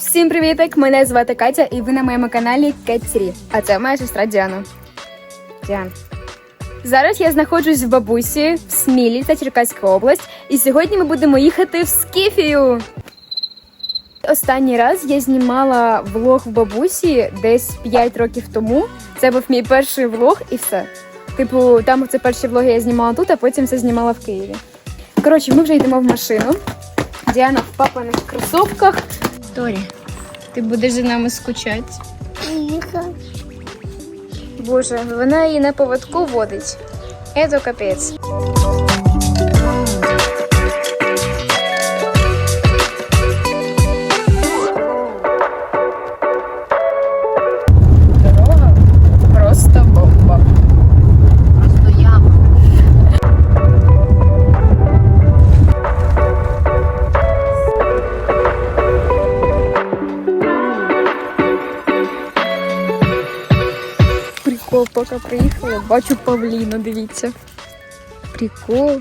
Всім привітик! Мене звати Катя, і ви на моєму каналі Кетсрі. А це моя сестра Діана. Діан. Зараз я знаходжусь в бабусі в Смілі, це Черкаська область, і сьогодні ми будемо їхати в Скіфію. Останній раз я знімала влог в бабусі десь 5 років тому. Це був мій перший влог і все. Типу, там це перші влоги я знімала тут, а потім це знімала в Києві. Коротше, ми вже йдемо в машину. Діана в папаних кросовках. Торі, ти будеш за нами скучати. Боже, вона її на поводку водить. Це капець. Поки приїхала, бачу павліна, дивіться. Прикол.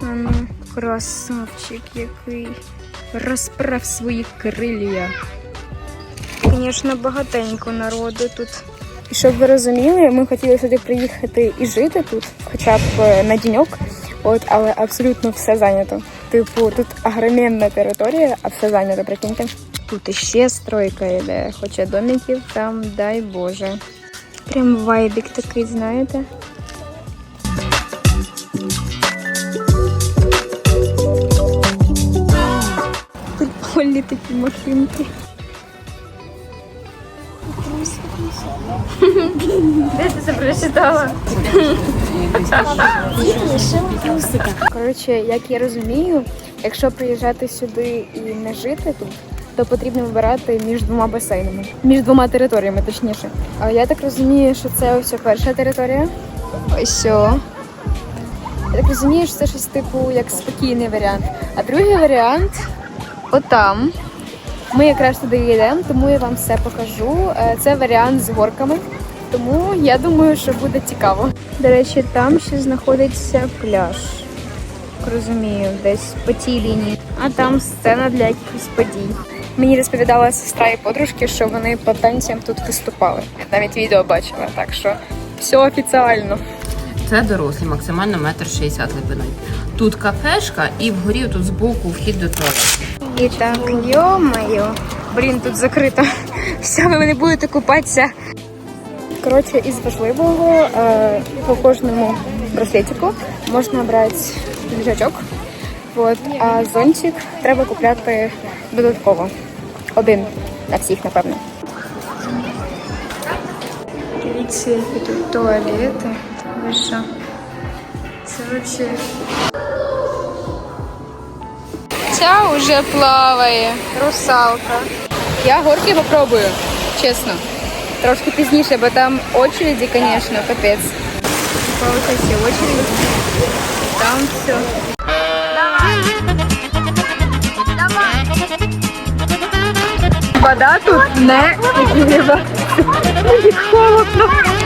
А ну, красавчик який. Розправ свої крилля. Звісно, багатенько народу тут. І щоб ви розуміли, ми хотіли сюди приїхати і жити тут, хоча б е, на діньок, от, але абсолютно все зайнято. Типу, тут огроменна територія, а все зайнято, прикиньте. Тут іще стройка йде, хоча домиків там, дай Боже. Прям вайбік такий, знаєте. Прикольні такі машинки. Де ти це прочитала? Коротше, як я розумію, якщо приїжджати сюди і не жити тут, то потрібно вибирати між двома басейнами, між двома територіями, точніше. А я так розумію, що це ось перша територія. Ось. Я так розумію, що це щось типу як спокійний варіант. А другий варіант отам. Ми якраз туди йдемо, тому я вам все покажу. Е, Це варіант з горками. Тому я думаю, що буде цікаво. До речі, там ще знаходиться пляж. Розумію, десь по тій лінії. А там сцена для якихось подій. Мені розповідала сестра і подружки, що вони по танцям тут виступали. Я навіть відео бачила, так що все офіціально. Це дорослі, максимально метр шістдесят глибиною. Тут кафешка і вгорі тут збоку вхід до туалету. І так, йо-моє. Блін, тут закрито. Все, ви не будете купатися. Коротше, із важливого е, по кожному браслетику можна брати ліжачок. От, а зонтик треба купляти додатково. Один на всіх, напевно. Дивіться, які тут туалети. Ви що? Це взагалі. Ця вже плаває, русалка. Я горки попробую, чесно. Трошки пізніше, бо там очереді, звісно, капець. Ось ці очереді. Там все. Вода тут не. Холодно.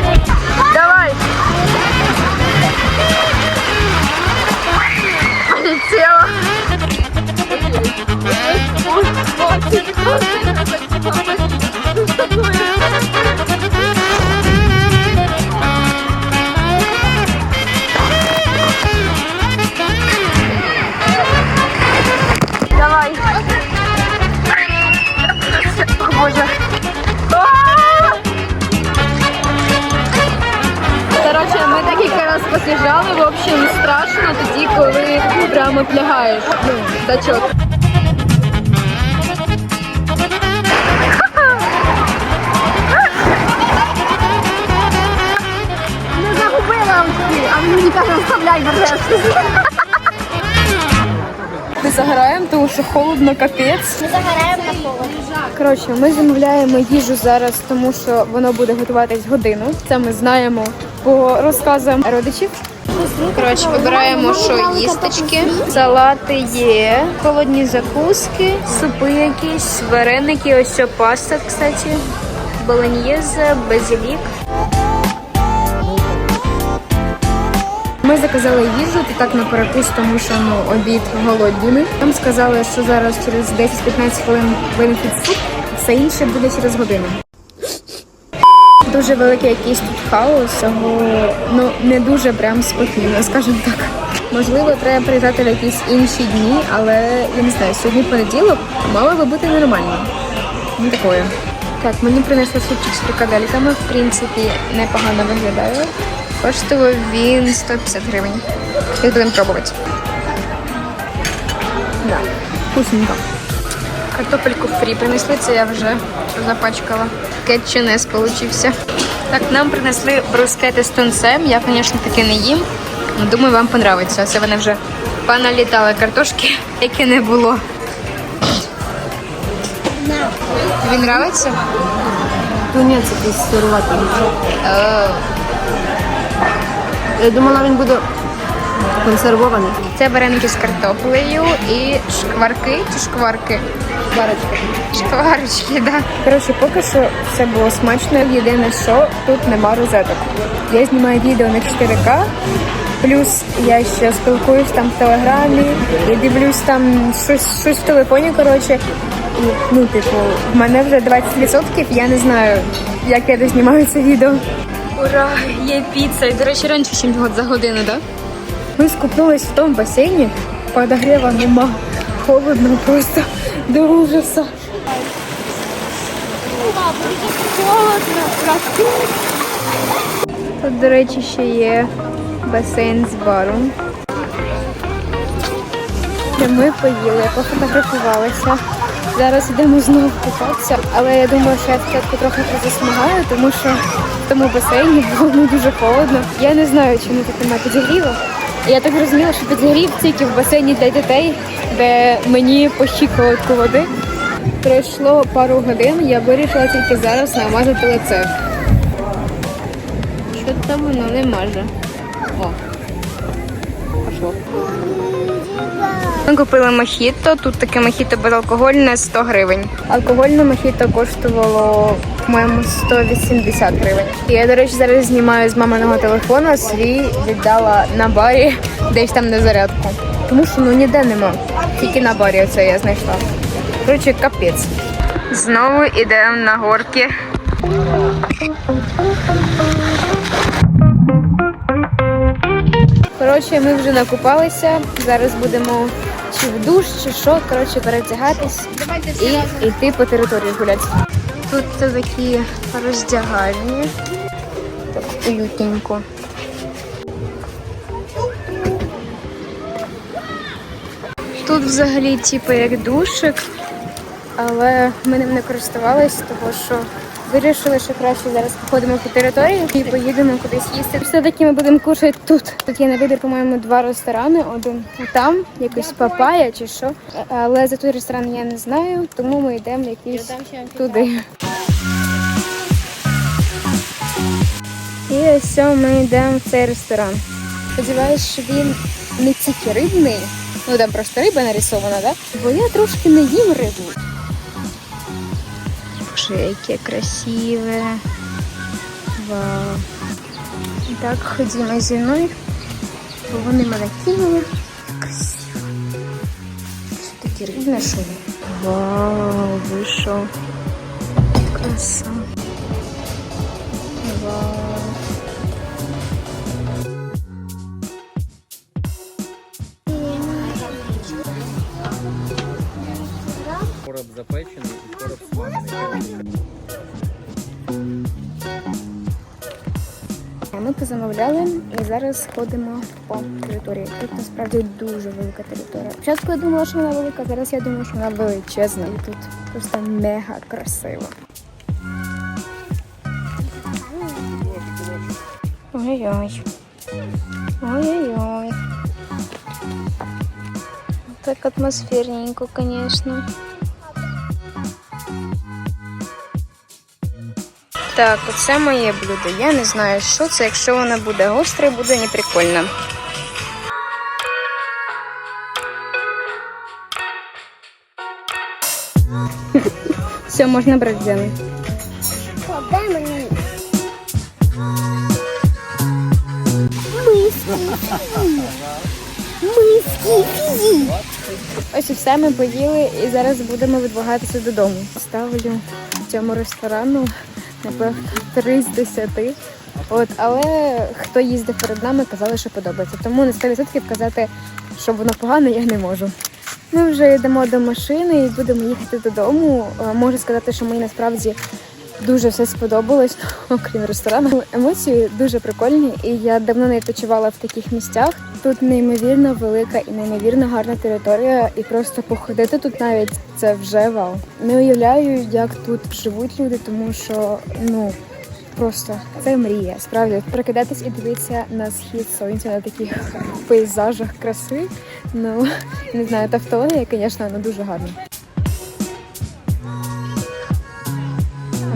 Посіжали, в общем, страшно тоді, коли прямо плягаєш. Ну, дачок. Не загубила а мені каже, оставляй вершки. Ми загораємо, тому що холодно капець. Ми загораємо на холод. Коротше, ми замовляємо їжу зараз, тому що воно буде готуватись годину. Це ми знаємо по розказам родичів. Коротше, вибираємо, що їсточки. Салати є, холодні закуски, супи якісь, вареники, ось що паста, кстати, болоньєзе, базилік. Ми заказала їжу, то так на перекус, тому що ну обід голодні. Нам сказали, що зараз через 10-15 хвилин винесуть суп, все інше буде через годину. Дуже великий якийсь тут хаос, цього ну не дуже прям спокійно, скажімо так. Можливо, треба приїжджати в якісь інші дні, але я не знаю, сьогодні понеділок мало би бути нормально. Не такое. Так, мені принесли супчик з фрикадельками, в принципі, непогано виглядає. Коштував він 150 гривень. І будемо пробувати. Да, вкусненько. Картопельку фрі принесли, це я вже запачкала. Кетчунес получився. Так, нам принесли брускети з тунцем. Я, звісно, таки не їм. Думаю, вам понравиться. Це вони вже поналітали картошки, яке не було. Тобі нравиться? Тунець якийсь сируватий. Е, Я думала, він буде консервований. Це вареники з картоплею і шкварки чи шкварки? Барочка. Шкварочки, да. Коротше, поки що все було смачно. Єдине, що тут нема розеток. Я знімаю відео на 4К, плюс я ще спілкуюсь там в телеграмі і дивлюсь там щось, щось в телефоні. Коротше, і ну, типу, в мене вже 20%, я не знаю, як я дознімаю це відео. Ура! Є піца. І, до речі, раніше, ніж за годину, так? Ми скупнулись в тому басейні, подогрева нема. Холодно просто до ужаса. Тут, до речі, ще є басейн з баром. Де ми поїли, пофотографувалися. Зараз йдемо знову купатися, але я думаю, що я спочатку трохи засмагаю, тому що в тому басейні було не дуже холодно. Я не знаю, чому тут немає підігріву. Я так зрозуміла, що підігрів тільки в басейні для дітей, де мені по щиколотку води. Пройшло пару годин, я вирішила тільки зараз намазати лице. Що там воно не маже. О, пошло. Ми купили мохіто. Тут таке мохіто безалкогольне 100 гривень. Алкогольне мохіто коштувало, по-моєму, 180 гривень. Я, до речі, зараз знімаю з маминого телефона, свій віддала на барі десь там на зарядку. Тому що ну ніде нема. Тільки на барі оце я знайшла. Коротше, капець. Знову йдемо на горки. Коротше, ми вже накупалися. Зараз будемо чи в душ, чи що. Коротше, перевдягатись і йти по території гуляти. Тут такі роздягальні. Так уютненько. Тут взагалі типу як душик, але ми ним не користувалися, тому що вирішили, що краще зараз походимо по території і поїдемо кудись їсти. Все-таки ми будемо кушати тут. Тут є на вибір, по-моєму, два ресторани. Один там, якийсь папая чи що. Але за той ресторан я не знаю, тому ми йдемо якийсь туди. І ось ми йдемо в цей ресторан. Сподіваюсь, що він не тільки рибний, ну там просто риба нарисована, да? Бо я трошки не їм рибу. Боже, яке красиве. Вау. І так, ходімо зі мною, бо вони мене кинули. Красиво. Що таке рівне, що? Вау, вийшов. Краса. Ми позамовляли і зараз ходимо по території. Тут насправді дуже велика територія. Спочатку я думала, що вона велика, зараз я думаю, що вона величезна. І тут просто мега красиво. Ой-ой. Ой-ой-ой. Так атмосферненько, конечно. Так, оце моє блюдо. Я не знаю, що це. Якщо воно буде гостре, буде неприкольно. Все, можна брати Діана. Миски. Миски. Ось і все ми поїли і зараз будемо відвагатися додому. Ставлю цьому ресторану, напевно, 3 з 10. От, але хто їздив перед нами, казали, що подобається. Тому на 100% казати, що воно погано, я не можу. Ми вже йдемо до машини і будемо їхати додому. Е, Можу сказати, що мені насправді дуже все сподобалось, окрім ресторану. Емоції дуже прикольні, і я давно не відпочивала в таких місцях. Тут неймовірно велика і неймовірно гарна територія, і просто походити тут навіть це вже вау. Не уявляю, як тут живуть люди, тому що ну. Просто це мрія. Справді прокидатись і дивитися на схід сонця на таких пейзажах краси. Ну не знаю, Тавтологія, звісно, вона дуже гарна.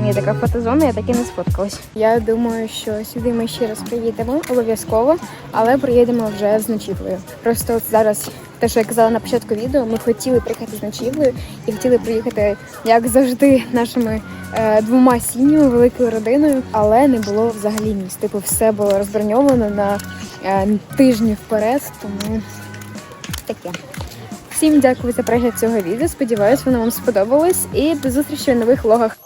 Є така фотозона, я так і не сфоткалась. Я думаю, що сюди ми ще раз приїдемо обов'язково, але приїдемо вже з ночівлею. Просто от зараз, те, що я казала на початку відео, ми хотіли приїхати з ночівлею і хотіли приїхати, як завжди, нашими е, двома сім'ями, великою родиною, але не було взагалі місць. Типу, все було розброньовано на е, тижні вперед, тому таке. Всім дякую за перегляд цього відео. Сподіваюсь, воно вам сподобалось. І до зустрічі в нових влогах.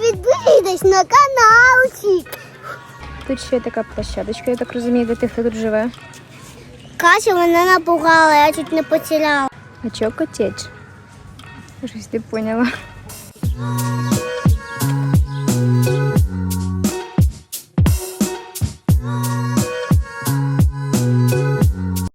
Підписуйтесь на каналчик. Тут ще така площадочка, я так розумію, для тих, хто тут живе. Катя мене напугала, я чуть не потеряла. А чого котеч? Щось не поняла.